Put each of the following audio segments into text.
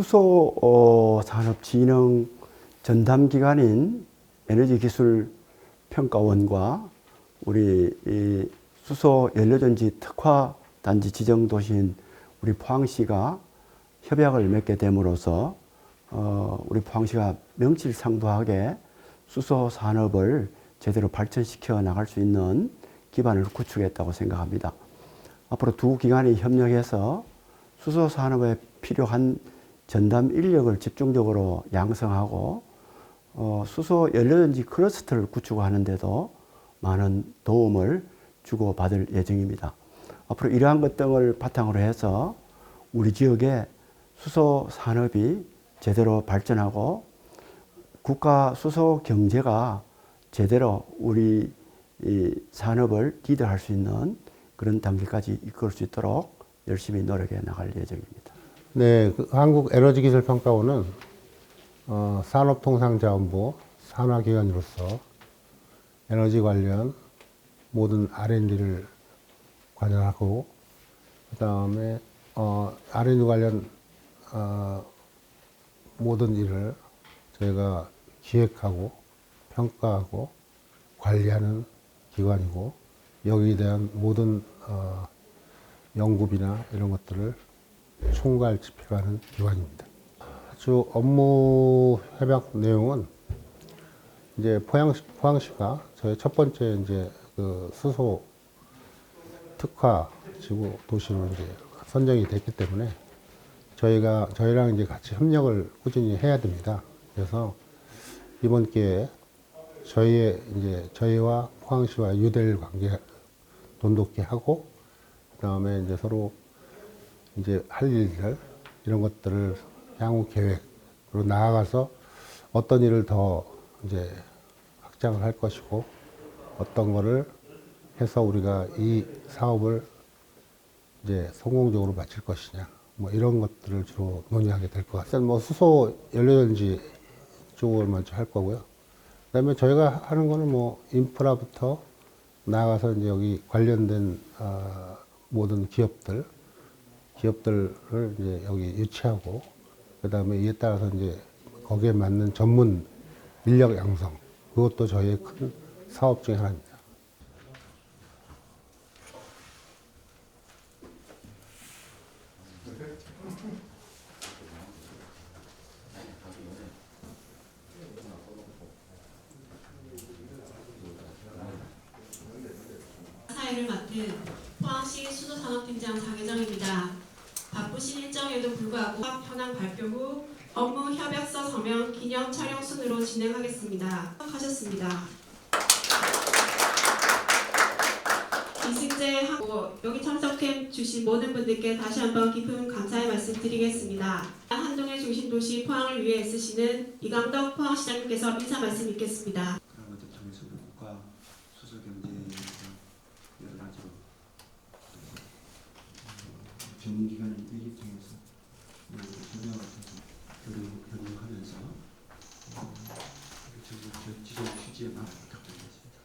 수소 어, 산업 진흥 전담 기관인 에너지 기술 평가원과 우리 이 수소 연료전지 특화 단지 지정 도시인 우리 포항시가 협약을 맺게 됨으로써 어, 우리 포항시가 명실상부하게 수소 산업을 제대로 발전시켜 나갈 수 있는 기반을 구축했다고 생각합니다. 앞으로 두 기관이 협력해서 수소 산업에 필요한 전담 인력을 집중적으로 양성하고 어, 수소 연료전지 클러스터를 구축하는데도 많은 도움을 주고 받을 예정입니다. 앞으로 이러한 것 등을 바탕으로 해서 우리 지역의 수소 산업이 제대로 발전하고 국가 수소 경제가 제대로 우리 이 산업을 리드할 수 있는 그런 단계까지 이끌 수 있도록 열심히 노력해 나갈 예정입니다. 네, 그 한국 에너지 기술 평가원은 어, 산업통상자원부 산하기관으로서 에너지 관련 모든 R&D를 관여하고 그 다음에 어, R&D 관련 어, 모든 일을 저희가 기획하고 평가하고 관리하는 기관이고 여기에 대한 모든 어, 연구비나 이런 것들을 총괄 집행하는 기관입니다. 주 업무 협약 내용은 이제 포항시, 포항시가 저희 첫 번째 이제 그 수소 특화 지구 도시로 이제 선정이 됐기 때문에 저희가 저희랑 이제 같이 협력을 꾸준히 해야 됩니다. 그래서 이번 기회에 저희의 이제 저희와 포항시와 유대를 관계 돈독히 하고 그다음에 이제 서로 이제 할 일들 이런 것들을 향후 계획으로 나아가서 어떤 일을 더 이제 확장을 할 것이고 어떤 거를 해서 우리가 이 사업을 이제 성공적으로 마칠 것이냐 뭐 이런 것들을 주로 논의하게 될 것 같아요. 뭐 수소 연료전지 쪽을 먼저 할 거고요. 그다음에 저희가 하는 거는 뭐 인프라부터 나아가서 이제 여기 관련된 어, 모든 기업들 기업들을 이제 여기 유치하고 그다음에 이에 따라서 이제 거기에 맞는 전문 인력 양성 그것도 저희의 큰 사업 중에 하나입니다. 포항시 수소산업팀장 장혜정입니다. 바쁘신 일정에도 불구하고 현황 발표 후 업무 협약서 서명 기념 촬영 순으로 진행하겠습니다. 하셨습니다. 이승재 하고 여기 참석해 주신 모든 분들께 다시 한번 깊은 감사의 말씀 드리겠습니다. 한동의 중심 도시 포항을 위해 애쓰시는 이강덕 포항시장님께서 인사 말씀 있겠습니다. 전문기관의 일을 통해서 우리 협력을 통해서 교류, 교류하면서 어, 지속, 저- 지속 취지에만 부탁드리겠습니다.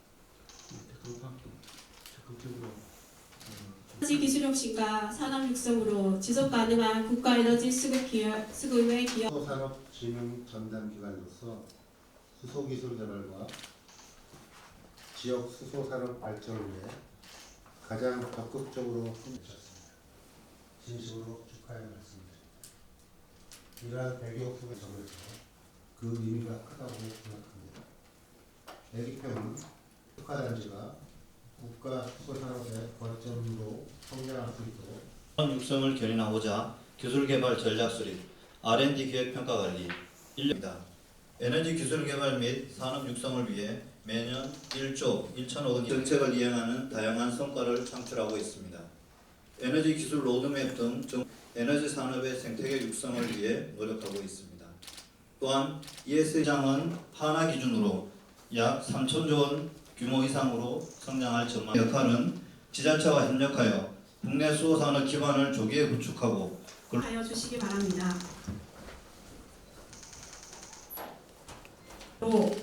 네, 테크노파크도 적극적으로 어, 에너지 기술 혁신과 산업 육성으로 지속 가능한 국가 에너지 수급 기여, 수급의 기여 수소산업진흥 전담 기관으로서 수소 기술 개발과 지역 수소 산업 발전을 위해 가장 적극적으로 힘주셨습니다. 진심으로 축하의 말씀드립니다. 이러한 배경 속에서 그래서 그 의미가 크다고 생각합니다. 내리평은 특화단지가 국가 수소산업의 거점으로 성장할 수 있도록 산업 육성을 견인하고자 기술 개발 전략 수립, R&D 기획 평가 관리, 인력입니다. 에너지 기술 개발 및 산업 육성을 위해 매년 1조 1천억 원 정책을 이행하는 다양한 성과를 창출하고 있습니다. 에너지 기술 로드맵 등 정- 에너지 산업의 생태계 육성을 위해 노력하고 있습니다. 또한 ES장은 한화 기준으로 약 3천조 원 규모 이상으로 성장할 전망. 역할은 지자체와 협력하여 국내 수소산업 기반을 조기에 구축하고 하여 주시기 바랍니다. 또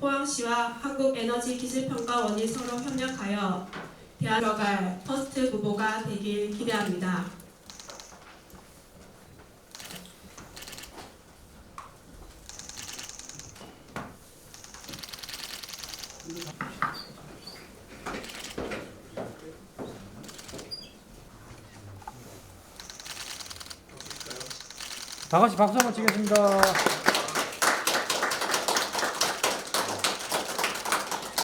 포항시와 한국에너지기술평가원이 서로 협력하여 대안 들어갈 퍼스트 후보가 되길 기대합니다. 다 같이 박수 한번 치겠습니다.